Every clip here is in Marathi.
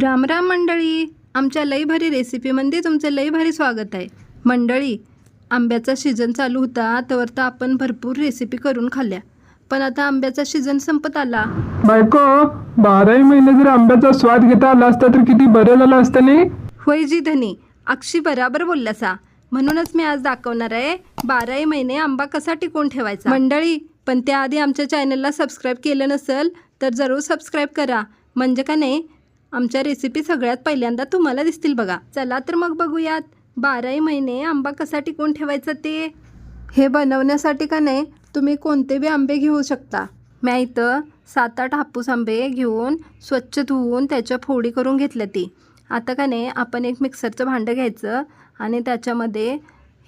राम राम मंडळी आमच्या लई भारी रेसिपीमध्ये तुमचं लई भारी स्वागत आहे. मंडळी आंब्याचा सीझन चालू होता तर तर आपण भरपूर रेसिपी करून खाल्ल्या. पण आता आंब्याचा सीझन संपत आला. बायको बाराही महिने जर आंब्याचा स्वाद घेता आला असता तर किती बरं झालं असतं नाही होय जी धनी अक्षी बराबर बोललासा म्हणूनच मी आज दाखवणार आहे बाराही महिने आंबा कसा टिकून ठेवायचा. मंडळी पण त्याआधी आमच्या चॅनलला सबस्क्राईब केलं नसेल तर जरूर सबस्क्राईब करा. म्हणजे का नाही आमच्या रेसिपी सगळ्यात पहिल्यांदा तुम्हाला दिसतील बघा. चला तर मग बघूयात. बाराही महिने आंबा कसा टिकून ठेवायचा ते? हे बनवण्यासाठी का नाही तुम्ही कोणते बी आंबे घेऊ शकता. म्या इथं सात आठ हापूस आंबे घेऊन स्वच्छ धुवून त्याच्या फोडी करून घेतल्या ती. आता का नाही आपण एक मिक्सरचं भांडं घ्यायचं आणि त्याच्यामध्ये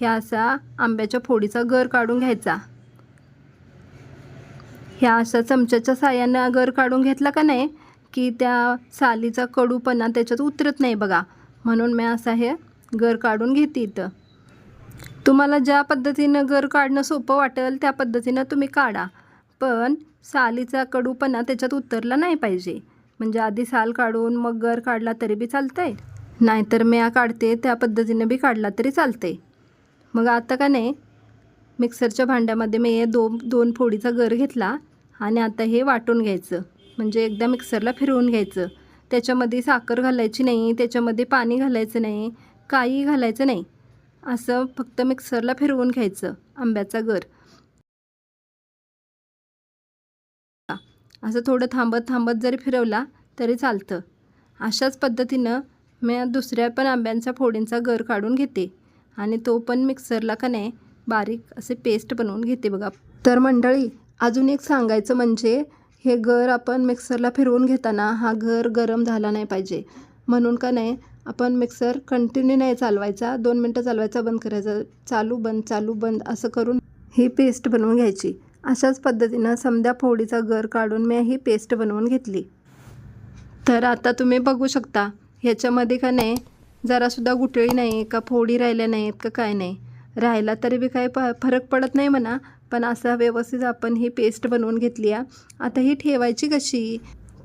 ह्या असा आंब्याच्या फोडीचा गर काढून घ्यायचा. ह्या अशा चमच्याच्या साह्यानं गर काढून घेतला का नाही की त्या सालीचा कडूपणा त्याच्यात उतरत नाही बघा. म्हणून मी असं हे गर काढून घेते इथं. तुम्हाला ज्या पद्धतीनं गर काढणं सोपं वाटेल त्या पद्धतीनं तुम्ही काढा. पण सालीचा कडूपणा त्याच्यात उतरला नाही पाहिजे. म्हणजे आधी साल काढून मग गर काढला तरी बी चालतंय. नाहीतर म्या काढते त्या पद्धतीनं बी काढला तरी चालते मग आता का नाही मिक्सरच्या भांड्यामध्ये मी हे दोन दोन फोडीचा गर घेतला आणि आता हे वाटून घ्यायचं. म्हणजे एकदा मिक्सरला फिरवून घ्यायचं. त्याच्यामध्ये साखर घालायची नाही त्याच्यामध्ये पाणी घालायचं नाही काही घालायचं नाही. असं फक्त मिक्सरला फिरवून घ्यायचं आंब्याचा गर. असं थोडं थांबत थांबत जरी फिरवला तरी चालतं. अशाच पद्धतीनं मी दुसऱ्या पण आंब्यांच्या फोडींचा गर काढून घेते आणि तो पण मिक्सरला का नाही बारीक असे पेस्ट बनवून घेते बघा. तर मंडळी अजून एक सांगायचं म्हणजे हे गर आपण मिक्सरला फिरवून घेताना हा घर गरम झाला नाही पाहिजे. म्हणून का नाही आपण मिक्सर कंटिन्यू नाही चालवायचा दोन मिनटं चालवायचा बंद करायचा चालू बंद चालू बंद असं करून ही पेस्ट बनवून घ्यायची. अशाच पद्धतीनं समध्या फोडीचा गर काढून मी ही पेस्ट बनवून घेतली. तर आता तुम्ही बघू शकता ह्याच्यामध्ये का नाही जरासुद्धा गुटळी नाही का फोडी राहिल्या नाहीत का काय नाही. राहिला तरी बी काही प फरक पडत नाही म्हणा पण असं व्यवस्थित आपण ही पेस्ट बनवून घेतली आहे आता ही ठेवायची कशी?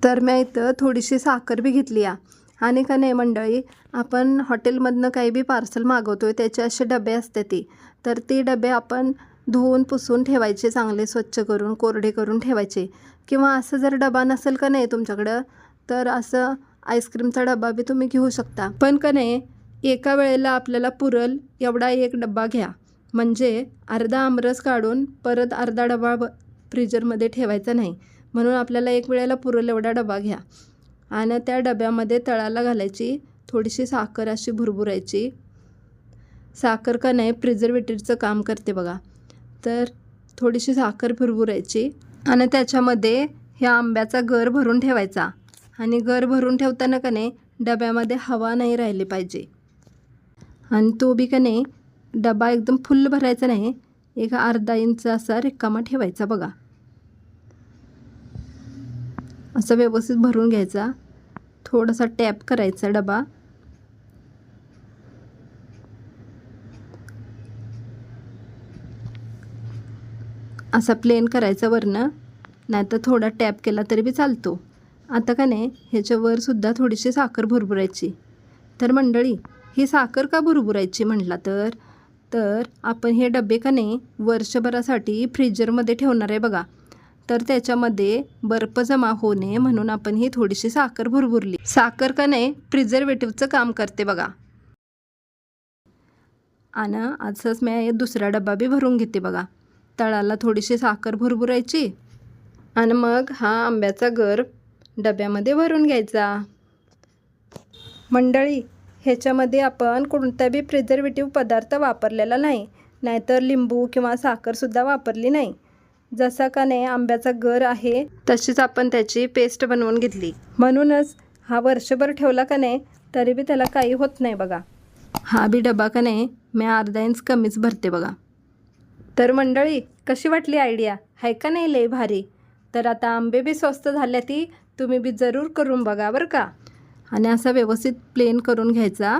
तर मी इथं थोडीशी साखर बी घेतली आहे आणि का नाही मंडळी आपण हॉटेलमधनं काही बी पार्सल मागवतो आहे त्याचे असे डबे असते ती. तर ते डबे आपण धुवून पुसून ठेवायचे चांगले स्वच्छ करून कोरडे करून ठेवायचे. किंवा असं जर डबा नसेल का नाही तुमच्याकडं तर असं आईस्क्रीमचा डबा बी तुम्ही घेऊ शकता. पण का नाही एका वेळेला आपल्याला पुरल एवढा एक डब्बा घ्या. म्हणजे अर्धा आमरस काढून परत अर्धा डबा ब फ्रीजरमध्ये ठेवायचा नाही. म्हणून आपल्याला एक वेळेला पुरल एवढा डबा घ्या. आणि त्या डब्यामध्ये तळाला घालायची थोडीशी साखर अशी भुरभुरायची. साखर का नाही प्रिझर्वेटिव्हचं काम करते बघा. तर थोडीशी साखर भुरभुरायची आणि त्याच्यामध्ये ह्या आंब्याचा गर भरून ठेवायचा. आणि गर भरून ठेवताना का नाही डब्यामध्ये हवा नाही राहिली पाहिजे. आणि तो बी का नाही डबा एकदम फुल भरायचा नाही. एक अर्धा इंच असा रिकामा ठेवायचा बघा. असं व्यवस्थित भरून घ्यायचा. थोडासा टॅप करायचा डबा. असा प्लेन करायचा वरनं. नाहीतर थोडा टॅप केला तरी बी चालतो. आता का नाही ह्याच्यावर सुद्धा थोडीशी साखर भुरभुरायची. तर मंडळी ही साखर का भुरभुरायची म्हटला तर? तर आपण हे डबे का नाही वर्षभरासाठी फ्रीजरमध्ये ठेवणार आहे बघा. तर त्याच्यामध्ये बर्फ जमा होणे म्हणून आपण ही थोडीशी साखर भुरभुरली. साखर का नाही? प्रिझर्वेटिव्हचं काम करते बघा. आणि असंच मी दुसरा डबा बी भरून घेते बघा. तळाला थोडीशी साखर भुरभुरायची. आणि मग हा आंब्याचा गर डब्यामध्ये भरून घ्यायचा. मंडळी ह्याच्यामध्ये आपण कोणता बी प्रिझर्वेटिव्ह पदार्थ वापरलेला नाही. नाहीतर लिंबू किंवा साखरसुद्धा वापरली नाही. जसा का नाही आंब्याचा गर आहे तशीच आपण त्याची पेस्ट बनवून घेतली. म्हणूनच हा वर्षभर ठेवला का नाही तरी बी त्याला काही होत नाही बघा. हा बी डबा का नाही मी अर्धा इंच कमीच भरते बघा. तर मंडळी कशी वाटली आयडिया आहे का नाही लय भारी? तर आता आंबे बी स्वस्त झाल्या ती तुम्ही बी जरूर करून बघा बरं का. आणि असा व्यवस्थित प्लेन करून घ्यायचा.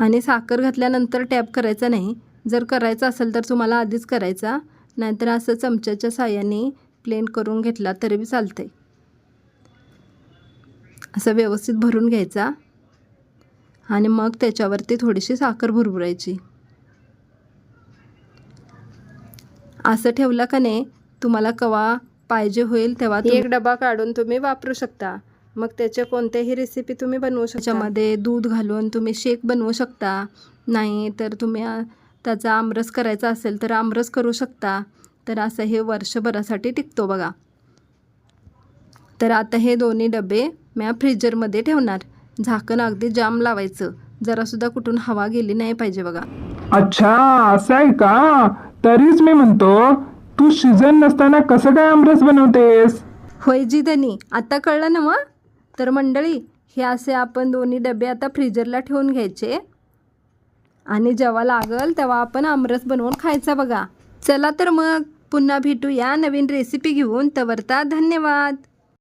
आणि साखर घातल्यानंतर टॅप करायचा नाही. जर करायचा असेल तर तुम्हाला आधीच करायचा. नाहीतर असं चमच्याच्या साह्याने प्लेन करून घेतला तरी बी चालते असं व्यवस्थित भरून घ्यायचा. आणि मग त्याच्यावरती थोडीशी साखर भुरभुरायची. असं ठेवलं का नाही तुम्हाला कवा पाहिजे होईल तेव्हा एक डबा काढून तुम्ही वापरू शकता. मग त्याचे कोणत्याही रेसिपी तुम्ही बनवू शकता. त्याच्यामध्ये दूध घालून तुम्ही शेक बनवू शकता. नाही तर तुम्ही त्याचा आमरस करायचा असेल तर आमरस करू शकता. तर असं हे वर्षभरासाठी टिकतो बघा. तर आता हे दोन्ही डबे मी फ्रीजरमध्ये ठेवणार. झाकण अगदी जाम लावायचं. जरासुद्धा कुठून हवा गेली नाही पाहिजे बघा. अच्छा असं आहे का? तरीच मी म्हणतो तू शिजन नसताना कसं काय आमरस बनवतेस? होय जी धनी आता कळलं ना मग? तर मंडळी हे असे आपण दोन्ही डबे आता फ्रीजरला ठेवून घ्यायचे. आणि जेव्हा लागल तेव्हा आपण आमरस बनवून खायचा बघा. चला तर मग पुन्हा भेटूया नवीन रेसिपी घेऊन. तवरता धन्यवाद.